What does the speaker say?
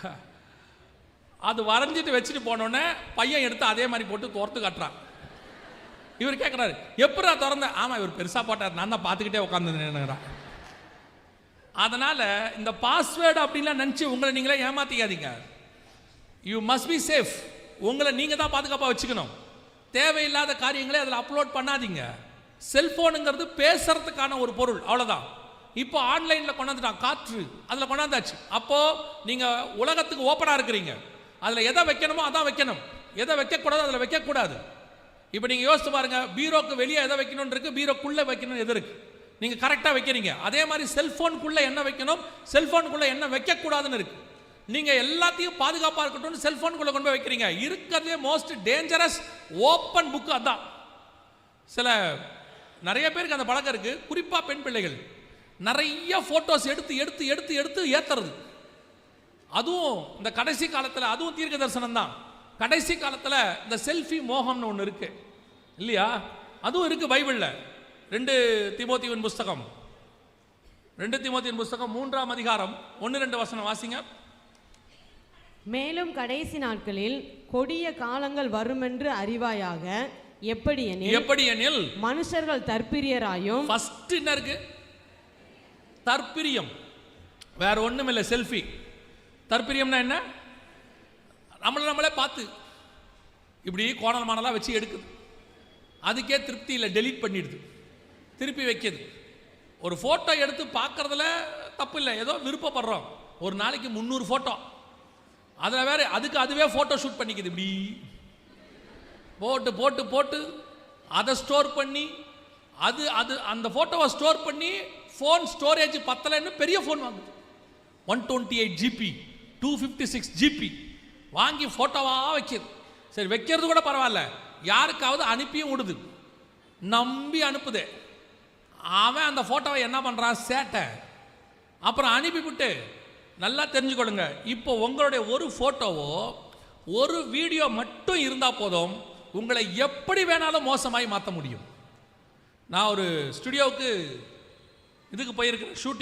அது வரைஞ்சிட்டு வச்சுட்டு போனோடனே பையன் எடுத்து அதே மாதிரி போட்டு துரத்து காட்டுறான். இவர் கேட்குறாரு எப்படா திறந்த? ஆமாம் இவர் பெருசாக போட்டார். நான் தான் பார்த்துக்கிட்டே உட்காந்துருந்தேன் அதனால் இந்த பாஸ்வேர்டு அப்படின்லாம் நினச்சி உங்களை நீங்களே ஏமாற்றிக்காதீங்க யூ மஸ்ட் பி சேஃப் உங்களை நீங்கள் தான் பாதுகாப்பாக வச்சுக்கணும். தேவையில்லாத காரியங்களை அதில் அப்லோட் பண்ணாதீங்க. செல்ஃபோனுங்கிறது பேசுறதுக்கான ஒரு பொருள். அவ்வளோதான் இப்போ ஆன்லைனில் கொண்டாந்துட்டான் காற்று. அதில் கொண்டாந்தாச்சு. அப்போது நீங்கள் உலகத்துக்கு ஓப்பனாக இருக்கிறீங்க. அதில் எதை வைக்கணுமோ அதான் வைக்கணும். எதை வைக்கக்கூடாது அதில் வைக்கக்கூடாது. இப்போ நீங்கள் யோசித்து பாருங்கள் பீரோக்கு வெளியே எதை வைக்கணும்னு இருக்குது பீரோக்குள்ளே வைக்கணும் எது இருக்குது நீங்கள் கரெக்டாக வைக்கிறீங்க. அதே மாதிரி செல்ஃபோனுக்குள்ளே என்ன வைக்கணும்? செல்ஃபோனுக்குள்ளே என்ன வைக்கக்கூடாதுன்னு இருக்குது நீங்கள் எல்லாத்தையும் பாதுகாப்பாக இருக்கட்டும்னு செல்ஃபோனுக்குள்ளே கொண்டு போய் வைக்கிறீங்க. இருக்கிறதே மோஸ்ட் டேஞ்சரஸ் ஓப்பன் புக்கு அதான். சில நிறைய பேருக்கு அந்த பழக்கம் இருக்குது குறிப்பாக பெண் பிள்ளைகள். நிறைய ஃபோட்டோஸ் எடுத்து எடுத்து எடுத்து எடுத்து ஏத்துறது. அதுவும் இந்த கடைசி காலத்தில் அதுவும் தீர்க்க தரிசனம் தான். கடைசி காலத்தில் இந்த செல்ஃபி மோகம்னு ஒன்று இருக்கு. இல்லையா? அதுவும் இருக்கு பைபிளில். ரெண்டு திமோத்தியின் புஸ்தகம். ரெண்டு திமோத்தியின் புஸ்தகம் மூன்றாம் அதிகாரம். ஒன்று ரெண்டு வசனம் வாசிங்க. மேலும் கடைசி நாட்களில் கொடிய காலங்கள் வருமென்று அறிவாயாக எப்படி எனில் எப்படி எனில் மனுஷர்கள் தற்பிரியராயும் ஃபர்ஸ்ட் என்ன இருக்கு? தற்பிரியம். வேற ஒன்றும் இல்லை செல்ஃபி தற்பிரியம்னா என்ன? நம்மளை நம்மளே பார்த்து இப்படி கோணல் மாணலாக வச்சு எடுக்குது. அதுக்கே திருப்தி இல்லை டெலீட் பண்ணிடுது. திருப்பி வைக்கிது. ஒரு ஃபோட்டோ எடுத்து பார்க்கறதுல தப்பு இல்லை. ஏதோ விருப்பப்படுறோம். ஒரு நாளைக்கு முந்நூறு ஃபோட்டோ அதில் வேறு அதுக்கு அதுவே ஃபோட்டோ ஷூட் பண்ணிக்குது. இப்படி. போட்டு போட்டு போட்டு அதை ஸ்டோர் பண்ணி அது அது அந்த ஃபோட்டோவை ஸ்டோர் பண்ணி ஃபோன் ஸ்டோரேஜ் பத்தலைன்னு பெரிய ஃபோன் வாங்குது. One twenty eight GB two fifty six GB வாங்கி ஃபோட்டோவாக வைக்கிது. சரி வைக்கிறது கூட பரவாயில்ல. யாருக்காவது அனுப்பியும் விடுது. நம்பி அனுப்புதே. அவன் அந்த ஃபோட்டோவை என்ன பண்ணுறான் சேட்டை. அப்புறம் அனுப்பிவிட்டு நல்லா தெரிஞ்சுக்கொள்ளுங்க. இப்போ உங்களுடைய ஒரு ஃபோட்டோவோ ஒரு வீடியோ மட்டும் இருந்தால் போதும் உங்களை எப்படி வேணாலும் மோசமாய் மாற்ற முடியும். நான் ஒரு ஸ்டுடியோவுக்கு இதுக்கு போயிருக்கிற ஷூட்டிங்